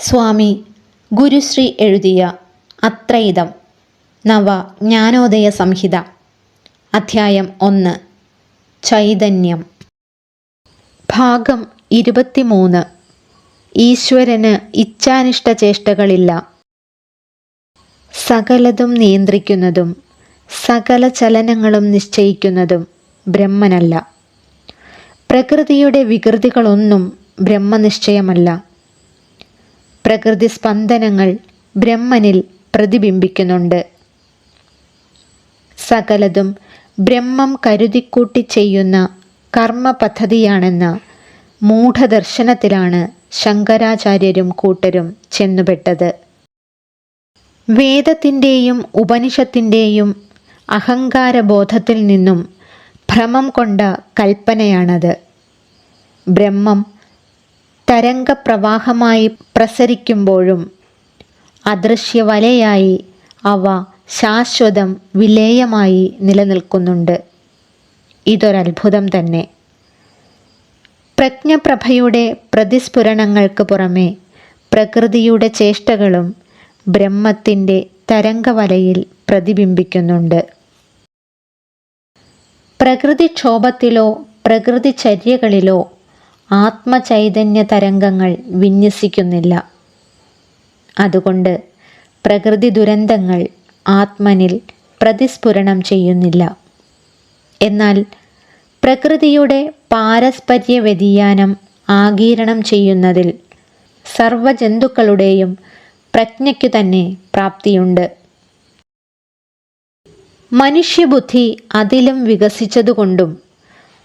സ്വാമി ഗുരുശ്രീ എഴുതിയ അത്രയിതം നവ ജ്ഞാനോദയ സംഹിത. അധ്യായം ഒന്ന്. ചൈതന്യം. ഭാഗം ഇരുപത്തിമൂന്ന്. ഈശ്വരന് ഇച്ഛാനിഷ്ട ചേഷ്ടകളില്ല. സകലതും നിയന്ത്രിക്കുന്നതും സകല ചലനങ്ങളും നിശ്ചയിക്കുന്നതും ബ്രഹ്മനല്ല. പ്രകൃതിയുടെ വികൃതികളൊന്നും ബ്രഹ്മനിശ്ചയമല്ല. പ്രകൃതി സ്പന്ദനങ്ങൾ ബ്രഹ്മനിൽ പ്രതിബിംബിക്കുന്നുണ്ട്. സകലതും ബ്രഹ്മം കരുതിക്കൂട്ടി ചെയ്യുന്ന കർമ്മ പദ്ധതിയാണെന്ന മൂഢദർശനത്തിലാണ് ശങ്കരാചാര്യരും കൂട്ടരും ചെന്നുപെട്ടത്. വേദത്തിന്റെയും ഉപനിഷത്തിന്റെയും അഹങ്കാരബോധത്തിൽ നിന്നും ഭ്രമം കൊണ്ട കൽപ്പനയാണത്. ബ്രഹ്മം തരംഗപ്രവാഹമായി പ്രസരിക്കുമ്പോഴും അദൃശ്യവലയായി അവ ശാശ്വതം വിലേയമായി നിലനിൽക്കുന്നുണ്ട്. ഇതൊരത്ഭുതം തന്നെ. പ്രജ്ഞപ്രഭയുടെ പ്രതിസ്ഫുരണങ്ങൾക്ക് പുറമെ പ്രകൃതിയുടെ ചേഷ്ടകളും ബ്രഹ്മത്തിന്റെ തരംഗവലയിൽ പ്രതിബിംബിക്കുന്നുണ്ട്. പ്രകൃതിക്ഷോഭത്തിലോ പ്രകൃതിചര്യകളിലോ ആത്മചൈതന്യ തരംഗങ്ങൾ വിന്യസിക്കുന്നില്ല. അതുകൊണ്ട് പ്രകൃതി ദുരന്തങ്ങൾ ആത്മനിൽ പ്രതിസ്ഫുരണം ചെയ്യുന്നില്ല. എന്നാൽ പ്രകൃതിയുടെ പാരസ്പര്യ വ്യതിയാനം ആഗീരണം ചെയ്യുന്നതിൽ സർവജന്തുക്കളുടെയും പ്രജ്ഞയ്ക്കു തന്നെ പ്രാപ്തിയുണ്ട്. മനുഷ്യബുദ്ധി അതിലും വികസിച്ചതുകൊണ്ടും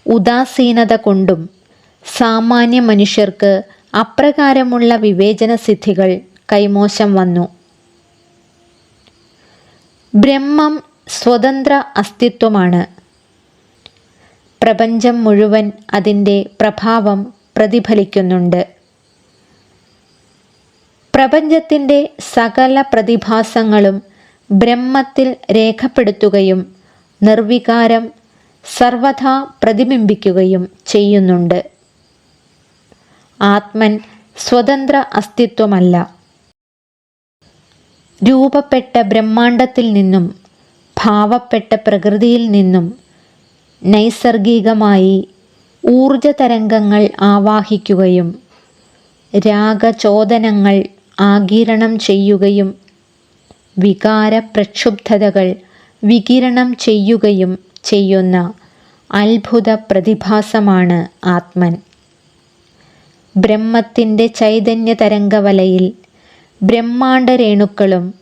ഉദാസീനത കൊണ്ടും സാമാന്യ മനുഷ്യർക്ക് അപ്രകാരമുള്ള വിവേചന സിദ്ധികൾ കൈമോശം വന്നു. ബ്രഹ്മം സ്വതന്ത്ര അസ്തിത്വമാണ്. പ്രപഞ്ചം മുഴുവൻ അതിന്റെ പ്രഭാവം പ്രതിഫലിക്കുന്നുണ്ട്. പ്രപഞ്ചത്തിന്റെ സകല പ്രതിഭാസങ്ങളും ബ്രഹ്മത്തിൽ രേഖപ്പെടുത്തുകയും നിർവികാരം സർവഥാ പ്രതിബിംബിക്കുകയും ചെയ്യുന്നുണ്ട്. ആത്മൻ സ്വതന്ത്ര അസ്തിത്വമല്ല. രൂപപ്പെട്ട ബ്രഹ്മാണ്ടത്തിൽ നിന്നും ഭാവപ്പെട്ട പ്രകൃതിയിൽ നിന്നും നൈസർഗികമായി ഊർജതരംഗങ്ങൾ ആവാഹിക്കുകയും രാഗചോദനങ്ങൾ ആകിരണം ചെയ്യുകയും വികാര പ്രക്ഷുബ്ധതകൾ വികിരണം ചെയ്യുകയും ചെയ്യുന്ന അത്ഭുത പ്രതിഭാസമാണ് ആത്മൻ. ബ്രഹ്മത്തിന്റെ ചൈതന്യ തരംഗവലയിൽ ബ്രഹ്മാണ്ട രേണുക്കളും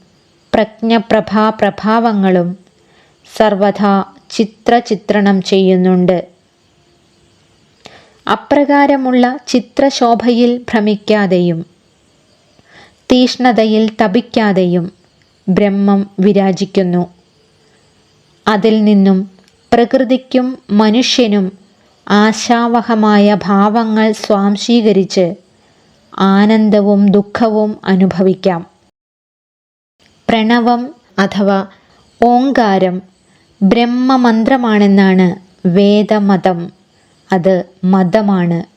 പ്രജ്ഞപ്രഭാ പ്രഭാവങ്ങളും സർവഥാ ചിത്രചിത്രണം ചെയ്യുന്നുണ്ട്. അപ്രകാരമുള്ള ചിത്രശോഭയിൽ ഭ്രമിക്കാതെയും തീഷ്ണതയിൽ തപിക്കാതെയും ബ്രഹ്മം വിരാജിക്കുന്നു. അതിൽ നിന്നും പ്രകൃതിക്കും മനുഷ്യനും ആശാവഹമായ ഭാവങ്ങൾ സ്വാംശീകരിച്ച് ആനന്ദവും ദുഃഖവും അനുഭവിക്കാം. പ്രണവം അഥവാ ഓങ്കാരം ബ്രഹ്മമന്ത്രമാണെന്നാണ് വേദമതം. അത് മതമാണ്.